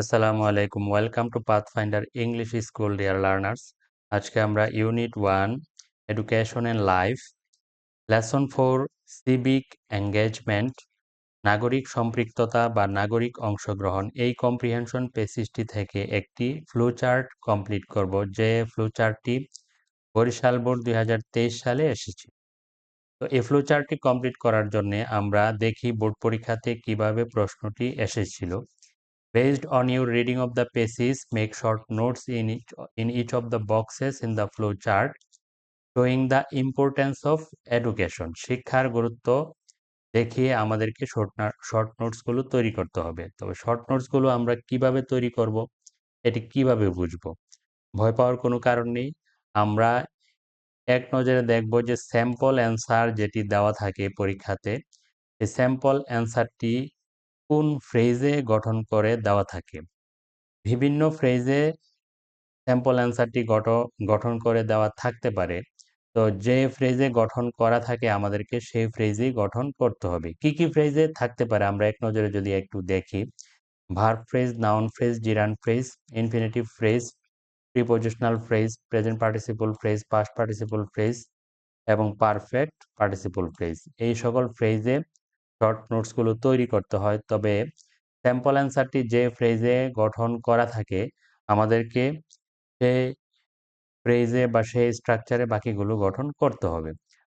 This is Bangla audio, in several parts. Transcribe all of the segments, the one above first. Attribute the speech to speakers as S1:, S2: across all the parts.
S1: আসসালামু আলাইকুম। Welcome to Pathfinder English School dear learners আজকে আমরা unit one education and life lesson four civic engagement নাগরিক সম্পৃক্ততা বা নাগরিক অংশগ্রহণ এই কম্প্রিহেনশন পেসিসটি থেকে একটি ফ্লুচার্ট কমপ্লিট করব, যে ফ্লুচার্টটি বরিশাল বোর্ড দুই হাজার তেইশ সালে এসেছে। তো এই ফ্লুচার্টটি কমপ্লিট করার জন্য আমরা দেখি বোর্ড পরীক্ষাতে কীভাবে প্রশ্নটি এসেছিল। Based on your reading of the pages, make short notes in each, in each of the boxes in the flow chart showing the importance of education. শিক্ষার গুরুত্ব দেখিয়ে আমাদেরকে শর্ট শর্ট নোটসগুলো তৈরি করতে হবে। তবে শর্ট নোটসগুলো আমরা কীভাবে তৈরি করব এটি কীভাবে বুঝব? ভয় পাওয়ার কোনো কারণ নেই। আমরা এক নজরে দেখব যে স্যাম্পল অ্যান্সার যেটি দেওয়া থাকে পরীক্ষাতে এই স্যাম্পল অ্যান্সারটি কোন ফ্রেজে গঠন করে দেওয়া থাকে? বিভিন্ন ফ্রেজে স্যাম্পল অ্যান্সারটি গঠন করে দেওয়া থাকতে পারে। তো যে ফ্রেজে গঠন করা থাকে আমাদেরকে সেই ফ্রেজেই গঠন করতে হবে। কি কি ফ্রেজে থাকতে পারে? আমরা এক নজরে যদি একটু দেখি। Verb phrase noun phrase gerund phrase infinitive phrase prepositional phrase present participle phrase past participle phrase এবং পারফেক্ট পার্টিসিপল ফ্রেজ এই সকল ফ্রেজে শর্ট নোটসগুলো তৈরি করতে হয়। তবে স্যাম্পল অ্যান্সারটি যে ফ্রেজে গঠন করা থাকে, আমাদেরকে সে ফ্রেজে বা সেই স্ট্রাকচারে বাকিগুলো গঠন করতে হবে।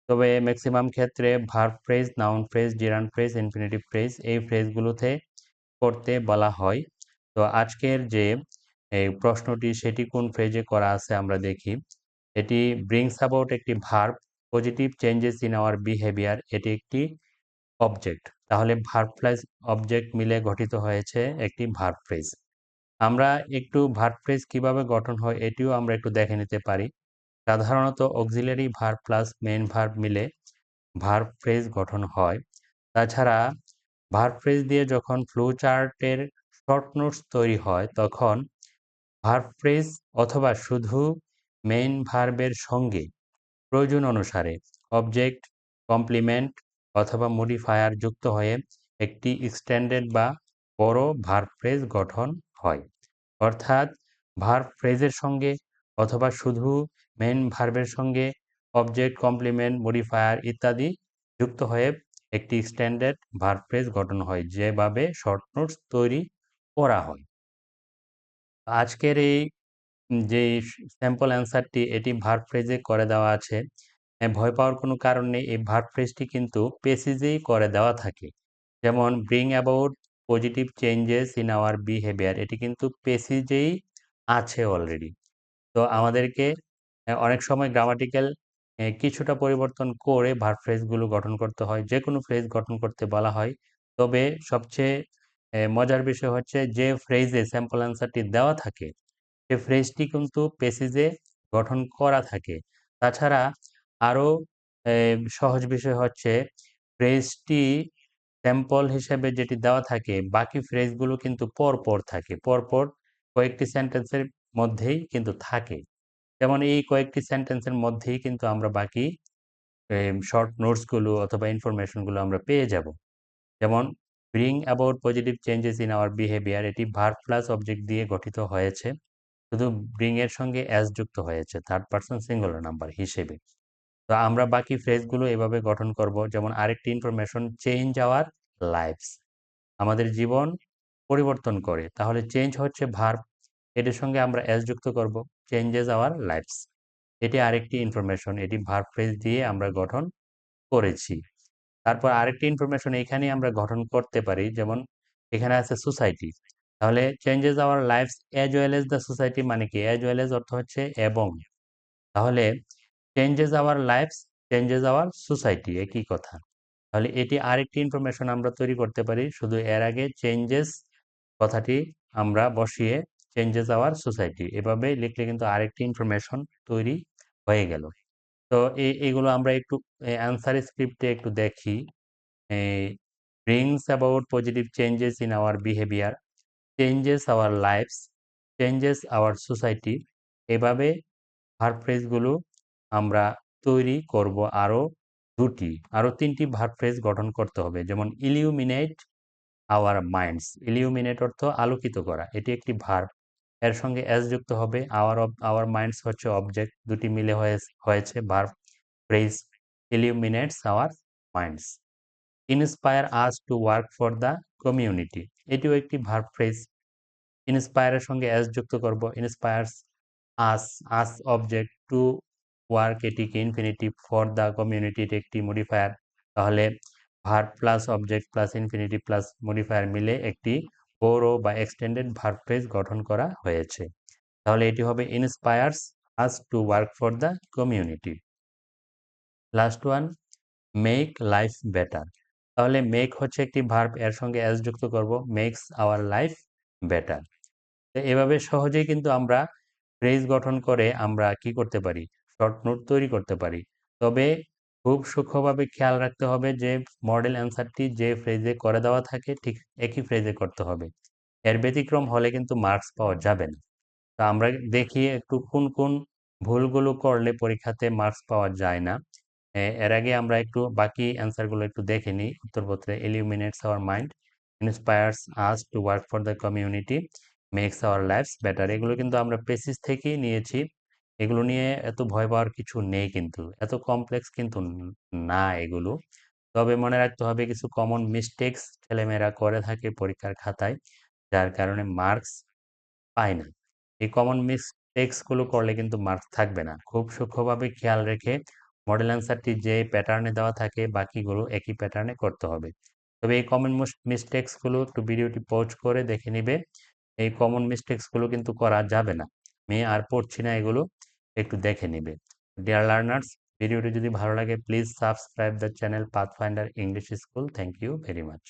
S1: তবে ম্যাক্সিমাম ক্ষেত্রে verb phrase noun phrase gerund phrase infinitive phrase এই ফ্রেজগুলোতে করতে বলা হয়। তো আজকের যে এই প্রশ্নটি, সেটি কোন ফ্রেজে করা আছে আমরা দেখি। এটি ব্রিংস অ্যাবাউট একটি verb positive changes in our behaviour এটি একটি অবজেক্ট তাহলে ভার্ব প্লাস অবজেক্ট মিলে গঠিত হয়েছে একটি ভার্ব ফ্রেজ আমরা একটু ভার্ব ফ্রেজ কীভাবে গঠন হয় এটিও আমরা একটু দেখে নিতে পারি। সাধারণত auxiliary verb plus main verb মিলে ভার্ব ফ্রেজ গঠন হয়। তাছাড়া ভার্ব ফ্রেজ দিয়ে যখন ফ্লো চার্টের শর্ট নোটস তৈরি হয়, তখন ভার্ব ফ্রেজ অথবা শুধু মেইন ভার্বের সঙ্গে প্রয়োজন অনুসারে অবজেক্ট কমপ্লিমেন্ট অথবা মডিফায়ার যুক্ত হয়ে একটি স্ট্যান্ডার্ড বা বড় ভার্ব ফ্রেজ গঠন হয়। অর্থাৎ ভার্ব ফ্রেজের সঙ্গে অথবা শুধু মেন ভার্বের সঙ্গে অবজেক্ট কমপ্লিমেন্ট মডিফায়ার ইত্যাদি যুক্ত হয়ে একটি স্ট্যান্ডার্ড ভার্ব ফ্রেজ গঠন হয়, যেভাবে শর্ট নোটস তৈরি করা হয়। আজকের এই যে স্যাম্পল অ্যান্সারটি এটি ভার্ব ফ্রেজে করে দেওয়া আছে। ভয় পাওয়ার কোনো কারণ নেই। এই ভার্ব ফ্রেজটি কিন্তু পেসিজেই করে দেওয়া থাকে। যেমন bring about positive changes in our behaviour এটি কিন্তু পেসিজেই আছে অলরেডি তো আমাদেরকে অনেক সময় গ্রামাটিক্যাল কিছুটা পরিবর্তন করে ভার্ব ফ্রেজগুলো গঠন করতে হয়। যে কোনো ফ্রেজ গঠন করতে বলা হয়। তবে সবচেয়ে মজার বিষয় হচ্ছে যে ফ্রেজে স্যাম্পল অ্যান্সারটি দেওয়া থাকে, সে ফ্রেজটি কিন্তু পেসিজে গঠন করা থাকে। তাছাড়া আরও সহজ বিষয় হচ্ছে ফ্রেজটি স্যাম্পল হিসেবে যেটি দেওয়া থাকে, বাকি ফ্রেজগুলো কিন্তু পর পর থাকে। পরপর কয়েকটি সেন্টেন্সের মধ্যেই কিন্তু থাকে। যেমন এই কয়েকটি সেন্টেন্সের মধ্যেই কিন্তু আমরা বাকি শর্ট নোটসগুলো অথবা ইনফরমেশনগুলো আমরা পেয়ে যাব। যেমন bring about positive changes in our behaviour এটি ভার্ব প্লাস অবজেক্ট দিয়ে গঠিত হয়েছে। শুধু ব্রিং এর সঙ্গে অ্যাস যুক্ত হয়েছে থার্ড পার্সন সিঙ্গুলার নাম্বার হিসেবে। তো আমরা বাকি ফ্রেজগুলো এভাবে গঠন করব। যেমন আরেকটি ইনফরমেশন চেঞ্জ আওয়ার লাইফস আমাদের জীবন পরিবর্তন করে। তাহলে চেঞ্জ হচ্ছে ভার্ব এটির সঙ্গে আমরা এস যুক্ত করব। চেঞ্জেস আওয়ার লাইফস এটি আরেকটি ইনফরমেশন এটি ভার্ব ফ্রেজ দিয়ে আমরা গঠন করেছি। তারপর আরেকটি ইনফরমেশন এখানে আমরা গঠন করতে পারি। যেমন এখানে আছে সোসাইটি তাহলে changes our lives as well as the society মানে কি? এজ ওয়েল এজ অর্থ হচ্ছে এবং। তাহলে changes our lives changes our society একই কথা। তাহলে এটি আরেকটি ইনফরমেশন আমরা তৈরি করতে পারি, শুধু এর আগে চেঞ্জেস কথাটি আমরা বসিয়ে চেঞ্জেস আওয়ার সোসাইটি এভাবে লিখলে কিন্তু আরেকটি ইনফরমেশন তৈরি হয়ে গেল। তো এইগুলো আমরা একটু অ্যান্সার স্ক্রিপ্টে একটু দেখি। Brings about positive changes in our behaviour changes our lives changes our society এভাবে ভার্ব ফ্রেজগুলো আমরা তৈরি করব আরও দুটি, আরও তিনটি ভার্ব ফ্রেজ গঠন করতে হবে। যেমন ইলিউমিনেট আওয়ার মাইন্ডস ইলিউমিনেট অর্থ আলোকিত করা। এটি একটি ভার্ব এর সঙ্গে অ্যাস যুক্ত হবে। আওয়ার আওয়ার মাইন্ডস হচ্ছে অবজেক্ট দুটি মিলে হয়েছে verb phrase illuminates our minds inspire us to work for the community এটিও একটি ভার্ব ফ্রেজ ইন্সপায়ারের সঙ্গে অ্যাস যুক্ত করব। Inspires us us object to work এটিকে ইনফিনিটিভ ফর দ্য কমিউনিটির একটি মডিফায়ার তাহলে verb plus object plus infinitive plus modifier মিলে একটি বড় বা এক্সটেন্ডেড ভার্ব ফ্রেজ গঠন করা হয়েছে। তাহলে এটি হবে inspires us to work for the community last one make life better তাহলে মেক হচ্ছে একটি ভার্ব এর সঙ্গে এস যুক্ত করব মেক্স আওয়ার লাইফ বেটার এভাবে সহজেই কিন্তু আমরা ফ্রেজ গঠন করে আমরা কি করতে পারি? শর্ট নোট তৈরি করতে পারি। তবে খুব সূক্ষ্মভাবে খেয়াল রাখতে হবে যে মডেল অ্যান্সারটি যে ফ্রেজে করে দেওয়া থাকে, ঠিক একই ফ্রেজে করতে হবে। এর ব্যতিক্রম হলে কিন্তু মার্কস পাওয়া যাবে না। তো আমরা দেখি একটু কোন কোন ভুলগুলো করলে পরীক্ষাতে মার্কস পাওয়া যায় না। এর আগে আমরা একটু বাকি অ্যান্সারগুলো একটু দেখে নিই। উত্তরপত্রে illuminates our mind inspires us to work for the community makes our lives better এগুলো কিন্তু আমরা পেসিস থেকেই নিয়েছি। এগুলো নিয়ে এত ভয় পাওয়ার কিছু নেই কিন্তু। এত কমপ্লেক্স কিন্তু না এগুলো। তবে মনে রাখতে হবে কিছু কমন মিস্টেক্স ছেলেমেয়েরা করে থাকে পরীক্ষার খাতায়, যার কারণে মার্কস পায় না। এই কমন মিস্টেক্সগুলো করলে কিন্তু মার্কস থাকবে না। খুব সূক্ষ্মভাবে খেয়াল রেখে মডেল অ্যান্সারটি যে প্যাটার্নে দেওয়া থাকে, বাকিগুলো একই প্যাটার্নে করতে হবে। তবে এই কমন মিস্টেক্সগুলো একটু ভিডিওটি পোস্ট করে দেখে নিবে। এই কমন মিস্টেক্সগুলো কিন্তু করা যাবে না। আমি আর পড়ছি না এগুলো, একটু দেখে নেবে। ডিয়ার লার্নার্স ভিডিওটি যদি ভালো লাগে please subscribe the channel Pathfinder English School thank you very much